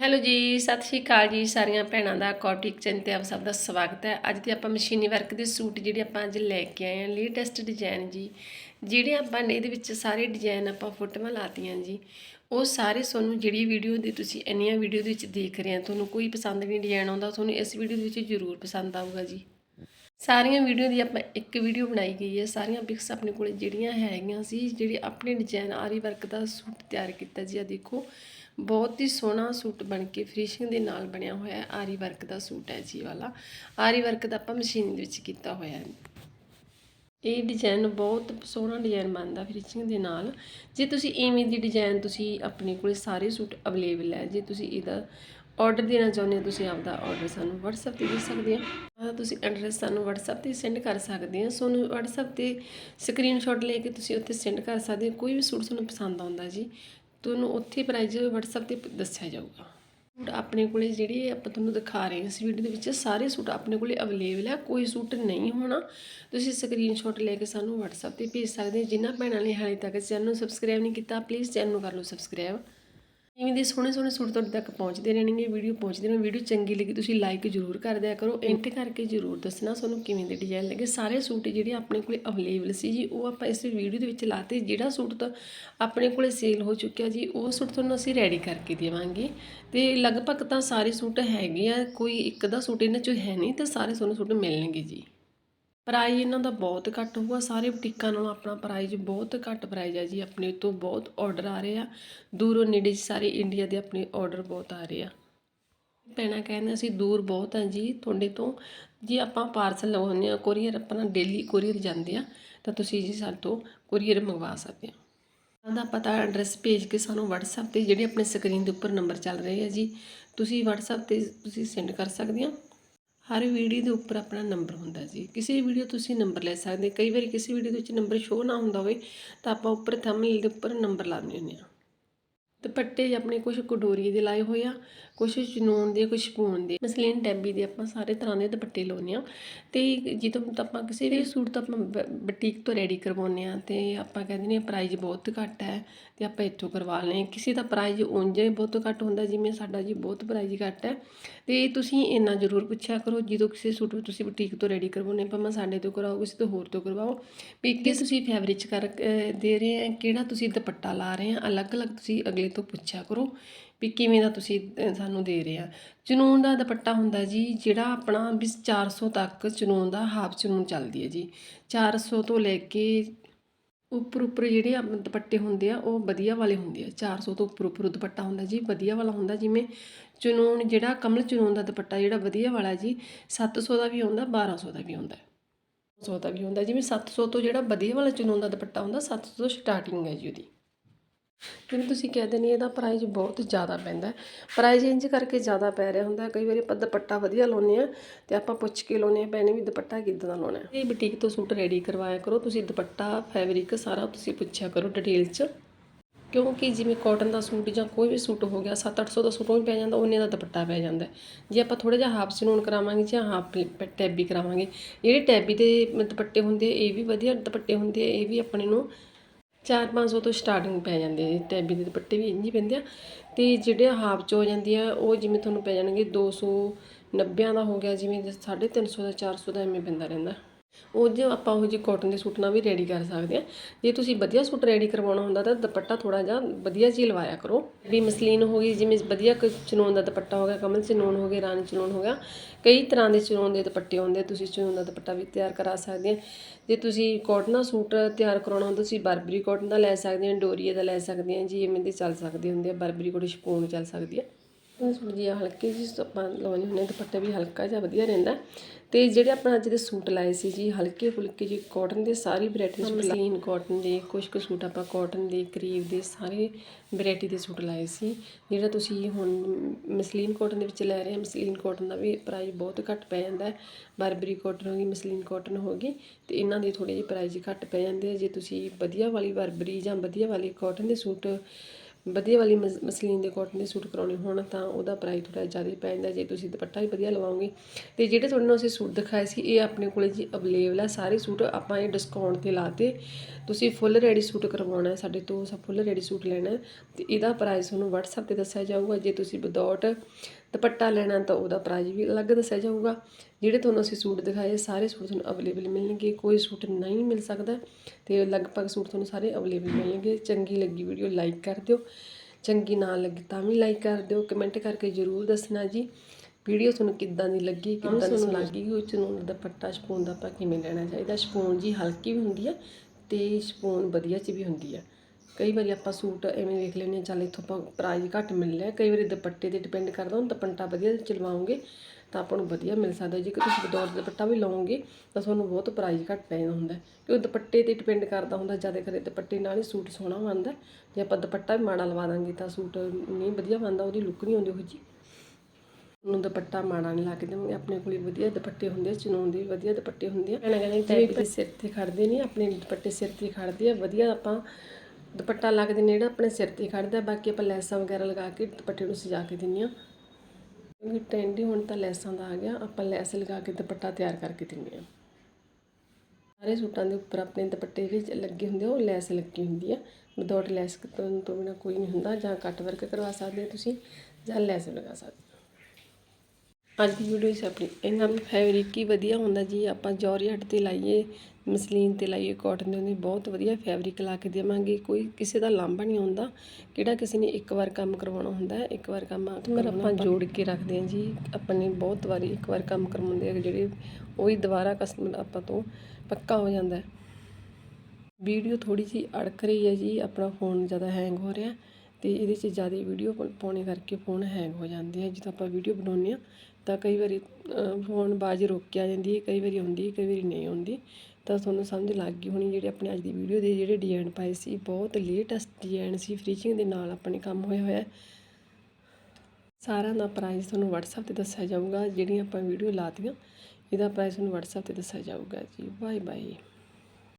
Hello ਜੀ, ਸਤਿ ਸ਼੍ਰੀ ਅਕਾਲ ਜੀ ਸਾਰੀਆਂ ਭੈਣਾਂ ਦਾ, ਕੌਟਿਕ ਚੈਨਲ ਤੇ ਆਪ ਸਭ ਦਾ ਸਵਾਗਤ ਹੈ। ਅੱਜ ਤੇ ਆਪਾਂ ਮਸ਼ੀਨੀ ਵਰਕ ਦੇ ਸੂਟ ਜਿਹੜੇ ਆਪਾਂ ਅੱਜ ਲੈ ਕੇ ਆਏ ਹਾਂ ਲੇਟੈਸਟ ਡਿਜ਼ਾਈਨ ਜੀ। ਜਿਹੜੇ ਆਪਾਂ ਨੇ ਇਹਦੇ ਵਿੱਚ ਸਾਰੇ ਡਿਜ਼ਾਈਨ ਆਪਾਂ ਫੋਟੋਆਂ ਲਾਤੀਆਂ ਜੀ, ਉਹ ਸਾਰੇ ਤੁਹਾਨੂੰ ਜਿਹੜੀ ਵੀਡੀਓ ਦੇ ਤੁਸੀਂ ਇੰਨੀਆਂ ਵੀਡੀਓ ਦੇ ਵਿੱਚ ਦੇਖ ਰਹੇ ਆ ਤੁਹਾਨੂੰ ਕੋਈ ਪਸੰਦ ਨਹੀਂ ਡਿਜ਼ਾਈਨ ਆਉਂਦਾ, ਤੁਹਾਨੂੰ ਇਸ ਵੀਡੀਓ ਦੇ ਵਿੱਚ ਜ਼ਰੂਰ ਪਸੰਦ ਆਊਗਾ ਜੀ। ਸਾਰੀਆਂ ਵੀਡੀਓ ਦੀ ਆਪਾਂ ਇੱਕ ਵੀਡੀਓ ਬਣਾਈ ਗਈ ਹੈ। ਸਾਰੀਆਂ ਪਿਕਸ ਆਪਣੇ ਕੋਲੇ ਜਿਹੜੀਆਂ ਹੈਗੀਆਂ ਸੀ, ਜਿਹੜੇ ਆਪਣੇ ਡਿਜ਼ਾਈਨ ਆਰੀ ਵਰਕ ਦਾ ਸੂਟ ਤਿਆਰ ਕੀਤਾ ਜੀ। ਆ ਦੇਖੋ, ਬਹੁਤ ਹੀ ਸੋਹਣਾ ਸੂਟ ਬਣ ਕੇ ਫਿਨਿਸ਼ਿੰਗ ਦੇ ਨਾਲ ਬਣਿਆ ਹੋਇਆ ਹੈ। ਆਰੀ ਵਰਕ ਦਾ ਸੂਟ ਹੈ ਜੀ ਵਾਲਾ। ਆਰੀ ਵਰਕ ਦਾ ਆਪਾਂ ਮਸ਼ੀਨ ਦੇ ਵਿੱਚ ਕੀਤਾ ਹੋਇਆ ਹੈ। ਇਹ ਡਿਜ਼ਾਈਨ ਬਹੁਤ ਸੋਹਣਾ ਡਿਜ਼ਾਈਨ ਬਣਦਾ ਫਿਨਿਸ਼ਿੰਗ ਦੇ ਨਾਲ। ਜੇ ਤੁਸੀਂ ਇਵੇਂ ਦੀ ਡਿਜ਼ਾਈਨ ਤੁਸੀਂ ਆਪਣੇ ਕੋਲੇ ਸਾਰੇ ਸੂਟ ਅਵੇਲੇਬਲ ਹੈ, ਜੇ ਤੁਸੀਂ ਇਹਦਾ ਆਰਡਰ ਦੇਣਾ ਚਾਹੁੰਦੇ ਹੋ ਤੁਸੀਂ ਆਪਦਾ ਆਰਡਰ ਸਾਨੂੰ WhatsApp ਤੇ ਦੇ ਸਕਦੇ ਹੋ। ਤੁਸੀਂ ਐਡਰੈਸ ਸਾਨੂੰ WhatsApp ਤੇ ਸੈਂਡ ਕਰ ਸਕਦੇ ਹੋ। ਤੁਹਾਨੂੰ WhatsApp ਤੇ ਸਕਰੀਨਸ਼ਾਟ ਲੈ ਕੇ ਤੁਸੀਂ ਉੱਥੇ ਸੈਂਡ ਕਰ ਸਕਦੇ ਹੋ। ਕੋਈ ਵੀ ਸੂਟ ਤੁਹਾਨੂੰ ਪਸੰਦ ਆਉਂਦਾ ਜੀ, ਤੁਹਾਨੂੰ ਉੱਥੇ ਪ੍ਰਾਈਸ WhatsApp ਤੇ ਦੱਸਿਆ ਜਾਊਗਾ। ਸੂਟ ਆਪਣੇ ਕੋਲੇ ਜਿਹੜੇ ਆਪਾਂ ਤੁਹਾਨੂੰ ਦਿਖਾ ਰਹੇ ਹਾਂ ਇਸ ਵੀਡੀਓ ਦੇ ਵਿੱਚ, ਸਾਰੇ ਸੂਟ ਆਪਣੇ ਕੋਲੇ ਅਵੇਲੇਬਲ ਹੈ ਕੋਈ ਸੂਟ ਨਹੀਂ ਹੋਣਾ। ਤੁਸੀਂ ਸਕਰੀਨਸ਼ਾਟ ਲੈ ਕੇ ਸਾਨੂੰ WhatsApp ਤੇ ਭੇਜ ਸਕਦੇ ਹੋ। ਜਿਨ੍ਹਾਂ ਭੈਣਾਂ ਨੇ ਹਾਲੇ ਤੱਕ ਚੈਨਲ ਨੂੰ ਸਬਸਕ੍ਰਾਈਬ ਨਹੀਂ ਕੀਤਾ ਪਲੀਜ਼ ਚੈਨਲ ਨੂੰ ਕਰ ਲਓ ਸਬਸਕ੍ਰਾਈਬ ਇਵੇਂ ਦੇ ਸੋਹਣੇ ਸੋਹਣੇ ਸੂਟ ਤੁਹਾਡੇ ਤੱਕ ਪਹੁੰਚਦੇ ਰਹਿਣਗੇ, ਵੀਡੀਓ ਪਹੁੰਚਦੇ ਰਹਿਣ ਵੀਡੀਓ ਚੰਗੀ ਲੱਗੀ ਤੁਸੀਂ ਲਾਈਕ ਜ਼ਰੂਰ ਕਰ ਦਿਆ ਕਰੋ। ਇੰਟ ਕਰਕੇ ਜ਼ਰੂਰ ਦੱਸਣਾ ਤੁਹਾਨੂੰ ਕਿਵੇਂ ਦੇ ਡਿਜ਼ਾਈਨ ਲੱਗੇ। ਸਾਰੇ ਸੂਟ ਜਿਹੜੇ ਆਪਣੇ ਕੋਲੇ ਅਵੇਲੇਬਲ ਸੀ ਜੀ, ਉਹ ਆਪਾਂ ਇਸ ਵੀਡੀਓ ਦੇ ਵਿੱਚ ਲਾਤੇ। ਜਿਹੜਾ ਸੂਟ ਤਾਂ ਆਪਣੇ ਕੋਲੇ ਸੇਲ ਹੋ ਚੁੱਕਿਆ ਜੀ, ਉਹ ਸੂਟ ਤੁਹਾਨੂੰ ਅਸੀਂ ਰੈਡੀ ਕਰਕੇ ਦੇਵਾਂਗੇ। ਤੇ ਲਗਭਗ ਤਾਂ ਸਾਰੇ ਸੂਟ ਹੈਗੇ ਆ, ਕੋਈ ਇੱਕ ਦਾ ਸੂਟ ਇਹਨਾਂ ਚੋਂ ਹੈ ਨਹੀਂ, ਤੇ ਸਾਰੇ ਤੁਹਾਨੂੰ ਸੂਟ ਮਿਲਣਗੇ ਜੀ। ਪ੍ਰਾਈਜ਼ ਇਹਨਾਂ ਦਾ ਬਹੁਤ ਘੱਟ ਹੋਊਗਾ, ਸਾਰੇ ਬੁਟੀਕਾਂ ਨਾਲੋਂ ਆਪਣਾ ਪ੍ਰਾਈਜ਼ ਬਹੁਤ ਘੱਟ ਪ੍ਰਾਈਜ਼ ਹੈ ਜੀ, ਆਪਣੇ ਤੋਂ ਬਹੁਤ ਆਰਡਰ ਆ ਰਹੇ ਆ। ਦੂਰੋਂ ਨੇੜੇ ਸਾਰੇ ਇੰਡੀਆ ਦੇ ਆਪਣੇ ਆਰਡਰ ਬਹੁਤ ਆ ਰਹੇ ਆ। ਭੈਣਾਂ ਕਹਿੰਦੇ ਅਸੀਂ ਦੂਰ ਬਹੁਤ ਆ ਜੀ, ਤੁਹਾਡੇ ਤੋਂ। ਜੇ ਆਪਾਂ ਪਾਰਸਲ ਲਗਾਉਂਦੇ ਆ ਕੋਰੀਅਰ ਆਪਣਾ ਡੇਲੀ ਕੋਰੀਅਰ ਜਾਂਦੇ ਆ, ਤਾਂ ਤੁਸੀਂ ਜੀ ਸਾਡੇ ਤੋਂ ਕੋਰੀਅਰ ਮੰਗਵਾ ਸਕਦੇ ਆ ਉਹਦਾ ਪਤਾ ਐਡਰੈਸ ਭੇਜ ਕੇ ਸਾਨੂੰ WhatsApp ਤੇ ਜਿਹੜੇ ਆਪਣੇ ਸਕਰੀਨ ਦੇ ਉੱਪਰ ਨੰਬਰ ਚੱਲ ਰਹੇ ਆ ਜੀ, ਤੁਸੀਂ WhatsApp ਤੇ ਤੁਸੀਂ ਸੈਂਡ ਕਰ ਸਕਦੇ ਆ ਹਰ ਵੀਡੀਓ ਦੇ ਉੱਪਰ ਆਪਣਾ ਨੰਬਰ ਹੁੰਦਾ ਜੀ। ਕਿਸੇ ਵੀਡੀਓ ਤੁਸੀਂ ਨੰਬਰ ਲੈ ਸਕਦੇ ਕਈ ਵਾਰੀ ਕਿਸੇ ਵੀਡੀਓ ਦੇ ਵਿੱਚ ਨੰਬਰ ਸ਼ੋ ਨਾ ਹੁੰਦਾ ਹੋਵੇ, ਤਾਂ ਆਪਾਂ ਉੱਪਰ ਥੰਬਨੇਲ ਦੇ ਉੱਪਰ ਨੰਬਰ ਲਾਉਂਦੇ ਹੁੰਦੇ ਹਾਂ। ਦੁਪੱਟੇ ਆਪਣੇ ਕੁਝ ਕਡੋਰੀ ਦੇ ਲਾਏ ਹੋਏ ਆ ਕੁਝ ਚਨੂਨ ਦੇ ਕੁਝ ਪੂਨ ਦੇ, ਮਸਲੀਨ ਟੈਬੀ ਦੇ ਆਪਾਂ ਸਾਰੇ ਤਰ੍ਹਾਂ ਦੇ ਦੁਪੱਟੇ ਲਾਉਂਦੇ ਆ ਤੇ ਜਦੋਂ ਆਪਾਂ ਕਿਸੇ ਵੀ ਸੂਟ ਤਾਂ ਆਪਾਂ ਬੁਟੀਕ ਤੋਂ ਰੈਡੀ ਕਰਵਾਉਂਦੇ ਆ ਤੇ ਆਪਾਂ ਕਹਿੰਦੇ ਨੇ ਪ੍ਰਾਈਸ ਬਹੁਤ ਘੱਟ ਹੈ ਤੇ ਆਪਾਂ ਇੱਥੋਂ ਕਰਵਾ ਲੈਂ ਕਿਸੇ ਦਾ ਪ੍ਰਾਈਸ ਉਂਝ ਹੀ ਬਹੁਤ ਘੱਟ ਹੁੰਦਾ ਜਿਵੇਂ ਸਾਡਾ ਜੀ ਬਹੁਤ ਪ੍ਰਾਈਸ ਘੱਟ ਹੈ। ਤੇ ਤੁਸੀਂ ਇੰਨਾ ਜ਼ਰੂਰ ਪੁੱਛਿਆ ਕਰੋ, ਜਦੋਂ ਕਿਸੇ ਸੂਟ ਤੁਸੀਂ ਬੁਟੀਕ ਤੋਂ ਰੈਡੀ ਕਰਵਾਉਂਦੇ ਭਾਵੇਂ ਸਾਡੇ ਤੋਂ ਕਰਾਓ, ਕਿਸੇ ਤੋਂ ਹੋਰ ਤੋਂ ਕਰਵਾਓ, ਵੀ ਕਿਸ ਤੁਸੀਂ ਫੈਬਰਿਕ ਕਰ ਦੇ ਰਹੇ ਆ ਕਿਹੜਾ ਤੁਸੀਂ ਦੁਪੱਟਾ ਲਾ ਰਹੇ ਆ ਅਲੱਗ-ਅਲੱਗ ਤੁਸੀਂ ਅਗਲੇ ਤੋਂ ਪੁੱਛਿਆ ਕਰੋ ਵੀ ਕਿਵੇਂ ਦਾ ਤੁਸੀਂ ਸਾਨੂੰ ਦੇ ਰਹੇ ਆ। ਚਨੂਨ ਦਾ ਦੁਪੱਟਾ ਹੁੰਦਾ ਜੀ, ਜਿਹੜਾ ਆਪਣਾ ਵੀ 400 ਤੱਕ ਚਨੂਨ ਦਾ ਹਾਫ ਚਨੂਨ ਚੱਲਦੀ ਹੈ ਜੀ। 400 ਤੋਂ ਲੈ ਕੇ ਉੱਪਰ ਉੱਪਰ ਜਿਹੜੇ ਦੁਪੱਟੇ ਹੁੰਦੇ ਆ, ਉਹ ਵਧੀਆ ਵਾਲੇ ਹੁੰਦੇ ਆ। 400 ਤੋਂ ਉੱਪਰ ਉੱਪਰ ਦੁਪੱਟਾ ਹੁੰਦਾ ਜੀ, ਵਧੀਆ ਵਾਲਾ ਹੁੰਦਾ ਜਿਵੇਂ ਚਨੂਨ ਜਿਹੜਾ ਕਮਲ ਚਨੂਨ ਦਾ ਦੁਪੱਟਾ ਜਿਹੜਾ ਵਧੀਆ ਵਾਲਾ ਜੀ 700 ਦਾ ਵੀ ਆਉਂਦਾ 1200 ਦਾ ਵੀ ਆਉਂਦਾ। 100 ਦਾ ਵੀ ਹੁੰਦਾ ਜਿਵੇਂ 700 ਤੋਂ ਜਿਹੜਾ ਵਧੀਆ ਵਾਲਾ ਚਨੂਨ ਦਾ ਦੁਪੱਟਾ ਹੁੰਦਾ 700 ਤੋਂ ਸਟਾਰਟਿੰਗ ਹੈ ਜੀ ਉਹਦੀ। ਜਿਵੇਂ ਤੁਸੀਂ ਕਹਿ ਦਿੰਦੇ ਇਹਦਾ ਪ੍ਰਾਈਜ਼ ਬਹੁਤ ਜ਼ਿਆਦਾ ਪੈਂਦਾ ਪ੍ਰਾਈਜ਼ ਇੰਝ ਕਰਕੇ ਜ਼ਿਆਦਾ ਪੈ ਰਿਹਾ ਹੁੰਦਾ ਕਈ ਵਾਰੀ ਆਪਾਂ ਦੁਪੱਟਾ ਵਧੀਆ ਲਾਉਂਦੇ ਆ ਤੇ ਆਪਾਂ ਪੁੱਛ ਕੇ ਲਾਉਂਦੇ ਆ ਭੈਣੇ ਵੀ ਦੁਪੱਟਾ ਕਿੱਦਾਂ ਦਾ ਲਾਉਣਾ ਇਹ ਬੁਟੀਕ ਤੋਂ ਸੂਟ ਰੈਡੀ ਕਰਵਾਇਆ ਕਰੋ, ਤੁਸੀਂ ਦੁਪੱਟਾ ਫੈਬਰਿਕ ਸਾਰਾ ਤੁਸੀਂ ਪੁੱਛਿਆ ਕਰੋ ਡਿਟੇਲ 'ਚ। ਕਿਉਂਕਿ ਜਿਵੇਂ ਕਾਟਨ ਦਾ ਸੂਟ ਜਾਂ ਕੋਈ ਵੀ ਸੂਟ ਹੋ ਗਿਆ 7-800 ਦਾ ਸੂਟ ਉਹ ਵੀ ਪੈ ਜਾਂਦਾ, ਉਹਨੇ ਦਾ ਦੁਪੱਟਾ ਪੈ ਜਾਂਦਾ ਜੇ ਆਪਾਂ ਥੋੜਾ ਜਿਹਾ ਹਾਫ ਸਿਨੂਨ ਕਰਾਵਾਂਗੇ ਜਾਂ ਹਾਫ ਟੈਬੀ ਕਰਾਵਾਂਗੇ, ਜਿਹੜੇ ਟੈਬੀ ਦੇ ਦੁਪੱਟੇ ਹੁੰਦੇ ਇਹ ਵੀ ਵਧੀਆ ਦੁਪੱਟੇ ਹੁੰਦੇ ਆ, ਇਹ ਵੀ ਆਪਣੇ ਨੂੰ 4-500 ਤੋਂ ਸਟਾਰਟਿੰਗ ਪੈ ਜਾਂਦੇ ਆ ਟੈਬੀ ਦੇ ਦੁਪੱਟੇ ਵੀ ਇੰਝ ਹੀ ਪੈਂਦੇ ਆ। ਤੇ ਜਿਹੜੇ ਹਾਫ ਚ ਹੋ ਜਾਂਦੀ ਆ, ਉਹ ਜਿਵੇਂ ਤੁਹਾਨੂੰ ਪੈ ਜਾਣਗੇ 290 ਦਾ ਹੋ ਗਿਆ, ਜਿਵੇਂ 350 ਦਾ 400 ਦਾ ਐਵੇਂ ਪੈਂਦਾ ਰਹਿੰਦਾ। ਉਹ ਜੇ ਆਪਾਂ ਉਹ ਜਿਹੇ ਕਾਟਨ ਦੇ ਸੂਟ ਨਾਲ ਵੀ ਰੈਡੀ ਕਰ ਸਕਦੇ ਆ ਜੇ ਤੁਸੀਂ ਵਧੀਆ ਸੂਟ ਰੈਡੀ ਕਰਵਾਉਣਾ ਹੁੰਦਾ ਤਾਂ ਦੁਪੱਟਾ ਥੋੜਾ ਜਿਹਾ ਵਧੀਆ ਜੀ ਲਵਾਇਆ ਕਰੋ। ਵੀ ਮਸਲੀਨ ਹੋ ਗਈ, ਜਿਵੇਂ ਵਧੀਆ ਚਨੂਨ ਦਾ ਦੁਪੱਟਾ ਹੋ ਗਿਆ, ਕਮਲ ਚਨੂਨ ਹੋ ਗਿਆ ਰਾਣੀ ਚਨੂਨ ਹੋ ਗਿਆ, ਕਈ ਤਰ੍ਹਾਂ ਦੇ ਚਨੂਨ ਦੇ ਦੁਪੱਟੇ ਹੁੰਦੇ ਤੁਸੀਂ ਚਨੂਨ ਦਾ ਦੁਪੱਟਾ ਵੀ ਤਿਆਰ ਕਰਾ ਸਕਦੇ ਆ। ਜੇ ਤੁਸੀਂ ਕਾਟਨ ਦਾ ਸੂਟ ਤਿਆਰ ਕਰਾਉਣਾ ਹੁੰਦਾ, ਤੁਸੀਂ ਬਰਬਰੀ ਕਾਟਨ ਦਾ ਲੈ ਸਕਦੇ ਆ ਡੋਰੀਏ ਦਾ ਲੈ ਸਕਦੇ ਆ, ਜੀ ਐਵੇਂ ਦੇ ਚੱਲ ਸਕਦੇ ਹੁੰਦੇ ਆ ਬਰਬਰੀ ਕੋਟ ਸ਼ਪੂਨ ਚੱਲ ਸਕਦੀ ਆ। ਇਹ ਸੂਟ ਜੀ ਹਲਕੇ ਜੀ ਆਪਾਂ ਲਾਉਣੇ ਹੁੰਦੇ ਦੁਪੱਟਾ ਵੀ ਹਲਕਾ ਜਿਹਾ ਵਧੀਆ ਰਹਿੰਦਾ। ਤੇ ਜਿਹੜੇ ਆਪਣਾ ਅੱਜ ਦੇ ਸੂਟ ਲਾਏ ਸੀ ਜੀ, ਹਲਕੇ ਫੁਲਕੇ ਜੀ ਕਾਟਨ ਦੇ ਸਾਰੀ ਵੈਰਾਈਟੀ ਸੂਟ ਮਸਲੀਨ ਕਾਟਨ ਦੇ ਕੁਝ ਕੁ ਸੂਟ ਆਪਾਂ ਕਾਟਨ ਦੇ ਕਰੀਬ ਦੇ ਸਾਰੇ ਵੈਰਾਈਟੀ ਦੇ ਸੂਟ ਲਾਏ ਸੀ। ਜਿਹੜਾ ਤੁਸੀਂ ਹੁਣ ਮਸਲੀਨ ਕਾਟਨ ਦੇ ਵਿੱਚ ਲੈ ਰਹੇ ਹਾਂ, ਮਸਲੀਨ ਕਾਟਨ ਦਾ ਵੀ ਪ੍ਰਾਈਸ ਬਹੁਤ ਘੱਟ ਪੈ ਜਾਂਦਾ ਹੈ। ਬਰਬਰੀ ਕਾਟਨ ਹੋ ਗਈ, ਮਸਲੀਨ ਕਾਟਨ ਹੋ ਗਈ, ਤੇ ਇਹਨਾਂ ਦੇ ਥੋੜੇ ਜਿਹੇ ਪ੍ਰਾਈਸ ਘੱਟ ਪੈ ਜਾਂਦੇ ਆ। ਜੇ ਤੁਸੀਂ ਵਧੀਆ ਵਾਲੀ ਬਰਬਰੀ ਜਾਂ ਵਧੀਆ ਵਾਲੀ ਕਾਟਨ ਦੇ ਸੂਟ ਵਧੀਆ ਵਾਲੀ ਮਸਲੀਨ ਦੇ ਕਾਟਨ ਦੇ ਸੂਟ ਕਰਾਉਣੇ ਹੋਣ ਤਾਂ ਉਹਦਾ ਪ੍ਰਾਈਸ ਥੋੜਾ ਜ਼ਿਆਦਾ ਪੈ ਜਾਂਦਾ ਜੇ ਤੁਸੀਂ ਦੁਪੱਟਾ ਵੀ ਵਧੀਆ ਲਵਾਓਗੇ। ਤੇ ਜਿਹੜੇ ਤੁਹਾਡੇ ਨਾਲ ਅਸੀਂ ਸੂਟ ਦਿਖਾਏ ਸੀ, ਇਹ ਆਪਣੇ ਕੋਲੇ ਜੀ ਅਵੇਲੇਬਲ ਆ, ਸਾਰੇ ਸੂਟ ਆਪਾਂ ਇਹ ਡਿਸਕਾਊਂਟ ਤੇ ਲਾਤੇ ਤੁਸੀਂ ਫੁੱਲ ਰੈਡੀ ਸੂਟ ਕਰਵਾਉਣਾ, ਸਾਡੇ ਤੋਂ ਸਭ ਫੁੱਲ ਰੈਡੀ ਸੂਟ ਲੈਣਾ। ਹੈ ਤੇ ਇਹਦਾ ਪ੍ਰਾਈਸ ਤੁਹਾਨੂੰ WhatsApp ਤੇ ਦੱਸਿਆ ਜਾਊਗਾ, ਜੇ ਤੁਸੀਂ ਵਿਦਆਊਟ ਦੁਪੱਟਾ ਲੈਣਾ ਤਾਂ ਉਹਦਾ ਪ੍ਰਾਈਸ ਵੀ ਅਲੱਗ ਦੱਸਿਆ ਜਾਊਗਾ। ਜਿਹੜੇ ਤੁਹਾਨੂੰ ਅਸੀਂ ਸੂਟ ਦਿਖਾਏ ਸਾਰੇ ਸੂਟ ਤੁਹਾਨੂੰ ਅਵੇਲੇਬਲ ਮਿਲਣਗੇ। ਕੋਈ ਸੂਟ ਨਹੀਂ ਮਿਲ ਸਕਦਾ ਤੇ ਲਗਭਗ ਸੂਟ ਤੁਹਾਨੂੰ ਸਾਰੇ ਅਵੇਲੇਬਲ ਮਿਲਣਗੇ। ਚੰਗੀ ਲੱਗੀ ਵੀਡੀਓ ਲਾਈਕ ਕਰ ਦਿਓ। ਚੰਗੀ ਨਾ ਲੱਗੀ ਤਾਂ ਵੀ ਲਾਈਕ ਕਰ ਦਿਓ। ਕਮੈਂਟ ਕਰਕੇ ਜਰੂਰ ਦੱਸਣਾ ਜੀ। ਵੀਡੀਓ ਤੁਹਾਨੂੰ ਕਿੱਦਾਂ ਦੀ ਲੱਗੀ ਕਿੱਦਾਂ ਦੀ ਲੱਗੀ ਉਹ ਚ ਨੂੰ ਦੁਪੱਟਾ ਸ਼ਪੂਨ ਦਾ ਆਪਾਂ ਕਿਵੇਂ ਲੈਣਾ ਚਾਹੀਦਾ? ਸ਼ਪੂਨ ਜੀ ਹਲਕੀ ਵੀ ਹੁੰਦੀ ਆ ਤੇ ਸ਼ਪੂਨ ਵਧੀਆ ਚ ਵੀ ਹੁੰਦੀ ਆ। ਕਈ ਵਾਰੀ ਆਪਾਂ ਸੂਟ ਐਵੇਂ ਵੇਖ ਲੈਂਦੇ ਹਾਂ ਚੱਲ ਇੱਥੋਂ ਆਪਾਂ ਪ੍ਰਾਈਸ ਘੱਟ ਮਿਲ ਰਿਹਾ ਕਈ ਵਾਰੀ ਦੁਪੱਟੇ ਤੇ ਡਿਪੈਂਡ ਕਰਦਾ ਹੁਣ ਦੁਪੱਟਾ ਵਧੀਆ ਚਲਵਾਓਗੇ ਤਾਂ ਆਪਾਂ ਨੂੰ ਵਧੀਆ ਮਿਲ ਸਕਦਾ ਜੇ ਕਿ ਤੁਸੀਂ ਵਿਦਆਊਟ ਦੁਪੱਟਾ ਵੀ ਲਓਗੇ ਤਾਂ ਤੁਹਾਨੂੰ ਬਹੁਤ ਪ੍ਰਾਈਸ ਘੱਟ ਪੈ ਜਾਂਦਾ ਹੁੰਦਾ ਕਿਉਂਕਿ ਦੁਪੱਟੇ ਤੇ ਡਿਪੈਂਡ ਕਰਦਾ ਹੁੰਦਾ ਜ਼ਿਆਦਾ ਕਰੇ ਦੁਪੱਟੇ ਨਾਲ ਹੀ ਸੂਟ ਸੋਹਣਾ ਬਣਦਾ ਜੇ ਆਪਾਂ ਦੁਪੱਟਾ ਵੀ ਮਾੜਾ ਲਵਾ ਦਾਂਗੇ ਤਾਂ ਸੂਟ ਨਹੀਂ ਵਧੀਆ ਬਣਦਾ ਉਹਦੀ ਲੁੱਕ ਨਹੀਂ ਆਉਂਦੀ ਉਹ ਜੀ ਨੂੰ ਦੁਪੱਟਾ ਮਾੜਾ ਨਹੀਂ ਲਾ ਕੇ ਦੇਵਾਂਗੇ ਆਪਣੇ ਕੋਲ ਵਧੀਆ ਦੁਪੱਟੇ ਹੁੰਦੇ ਆ ਚਨੋਨ ਦੇ ਵਧੀਆ ਦੁਪੱਟੇ ਹੁੰਦੇ ਆ। ਇਹਨਾਂ ਕਹਿੰਦੇ ਟਾਈਪ ਦੇ ਸਿਰ ਤੇ ਖੜਦੇ ਨਹੀਂ ਆਪਣੇ ਦੁਪੱਟੇ ਸਿਰ ਤੇ ਖੜਦੇ ਆ ਵਧੀਆ ਆਪਾਂ ਦੁਪੱਟਾ ਲਾ ਕੇ ਦਿੰਦੇ ਜਿਹੜਾ ਆਪਣੇ ਸਿਰ ਤੇ ਖੜਦਾ, ਬਾਕੀ ਆਪਾਂ ਲੈਸਾਂ ਵਗੈਰਾ ਲਗਾ ਕੇ ਦੁਪੱਟੇ ਨੂੰ ਸਜਾ ਕੇ ਦਿੰਦੇ ਆ। ਕਿਉਂਕਿ ਟ੍ਰੈਂਡੀ ਹੁਣ ਤਾਂ ਲੈਸਾਂ ਦਾ ਆ ਗਿਆ, ਆਪਾਂ ਲੈਸ ਲਗਾ ਕੇ ਦੁਪੱਟਾ ਤਿਆਰ ਕਰਕੇ ਦਿੰਦੇ ਆ। ਸਾਰੇ ਸੂਟਾਂ ਦੇ ਉੱਪਰ ਆਪਣੇ ਦੁਪੱਟੇ ਜਿਹੜੇ ਲੱਗੇ ਹੁੰਦੇ ਆ, ਉਹ ਲੈਸ ਲੱਗੀ ਹੁੰਦੀ ਆ। ਵਿਦਆਊਟ ਲੈਸ ਤੋਂ ਤੋਂ ਬਿਨਾਂ ਕੋਈ ਨਹੀਂ ਹੁੰਦਾ, ਜਾਂ ਕੱਟ ਵਰਕ ਕਰਵਾ ਸਕਦੇ ਤੁਸੀਂ, ਜਾਂ ਲੈਸ ਲਗਾ ਸਕਦੇ ਅੱਜ ਦੀ ਵੀਡੀਓ 'ਚ ਆਪਣੀ ਇਹਨਾਂ ਨੂੰ ਫੈਬਰਿਕ ਹੀ ਵਧੀਆ ਹੁੰਦਾ ਜੀ ਆਪਾਂ ਜੌਰਜਟ ਤੇ ਲਾਈਏ ਮਸਲੀਨ ਤੇ ਲਾਈਏ ਕਾਟਨ ਦੇ ਹੁੰਦੀ ਬਹੁਤ ਵਧੀਆ ਫੈਬਰਿਕ ਲਾ ਕੇ ਦੇਵਾਂਗੇ। ਕੋਈ ਕਿਸੇ ਦਾ ਲਾਂਭਾ ਨਹੀਂ ਹੁੰਦਾ ਕਿਹੜਾ ਕਿਸੇ ਨੇ ਇੱਕ ਵਾਰ ਕੰਮ ਕਰਵਾਉਣਾ ਹੁੰਦਾ ਇੱਕ ਵਾਰ ਕੰਮ ਪਰ ਆਪਾਂ ਜੋੜ ਕੇ ਰੱਖਦੇ ਹਾਂ ਜੀ ਆਪਾਂ ਨੇ ਬਹੁਤ ਵਾਰੀ ਇੱਕ ਵਾਰ ਕੰਮ ਕਰਵਾਉਂਦੇ ਆ ਜਿਹੜੇ ਉਹੀ ਦੁਬਾਰਾ ਕਸਟਮਰ ਆਪਾਂ ਤੋਂ ਪੱਕਾ ਹੋ ਜਾਂਦਾ ਵੀਡੀਓ ਥੋੜੀ ਜਿਹੀ ਅੜਕ ਰਹੀ ਹੈ ਜੀ ਆਪਣਾ ਫੋਨ ਜ਼ਿਆਦਾ ਹੈਂਗ ਹੋ ਰਿਹਾ। ਅਤੇ ਇਹਦੇ 'ਚ ਜ਼ਿਆਦਾ ਵੀਡੀਓ ਪ, ਪਾਉਣੇ ਕਰਕੇ ਫੋਨ ਹੈਂਗ ਹੋ ਜਾਂਦੇ ਆ। ਜਦੋਂ ਆਪਾਂ ਵੀਡੀਓ ਬਣਾਉਂਦੇ ਹਾਂ ਤਾਂ ਕਈ ਵਾਰੀ ਫੋਨ ਬਾਜ ਰੁਕ ਕੇ ਆ ਜਾਂਦੀ ਹੈ, ਕਈ ਵਾਰੀ ਆਉਂਦੀ ਕਈ ਵਾਰੀ ਨਹੀਂ ਆਉਂਦੀ। ਤਾਂ ਤੁਹਾਨੂੰ ਸਮਝ ਲੱਗ ਗਈ ਹੋਣੀ ਜਿਹੜੇ ਆਪਣੇ ਅੱਜ ਦੀ ਵੀਡੀਓ ਦੇ ਜਿਹੜੇ ਡਿਜ਼ਾਈਨ ਪਾਏ ਸੀ, ਬਹੁਤ ਲੇਟੈਸਟ ਡਿਜ਼ਾਈਨ ਸੀ ਫਰੀਚਿੰਗ ਦੇ ਨਾਲ ਆਪਣੇ ਕੰਮ ਹੋਇਆ ਹੋਇਆ। ਸਾਰਿਆਂ ਦਾ ਪ੍ਰਾਈਸ ਤੁਹਾਨੂੰ WhatsApp ਤੇ ਦੱਸਿਆ ਜਾਊਗਾ, ਜਿਹੜੀਆਂ ਆਪਾਂ ਵੀਡੀਓ ਲਾਤੀਆਂ, ਇਹਦਾ ਪ੍ਰਾਈਸ ਤੁਹਾਨੂੰ WhatsApp ਤੇ ਦੱਸਿਆ ਜਾਊਗਾ ਜੀ। Bye bye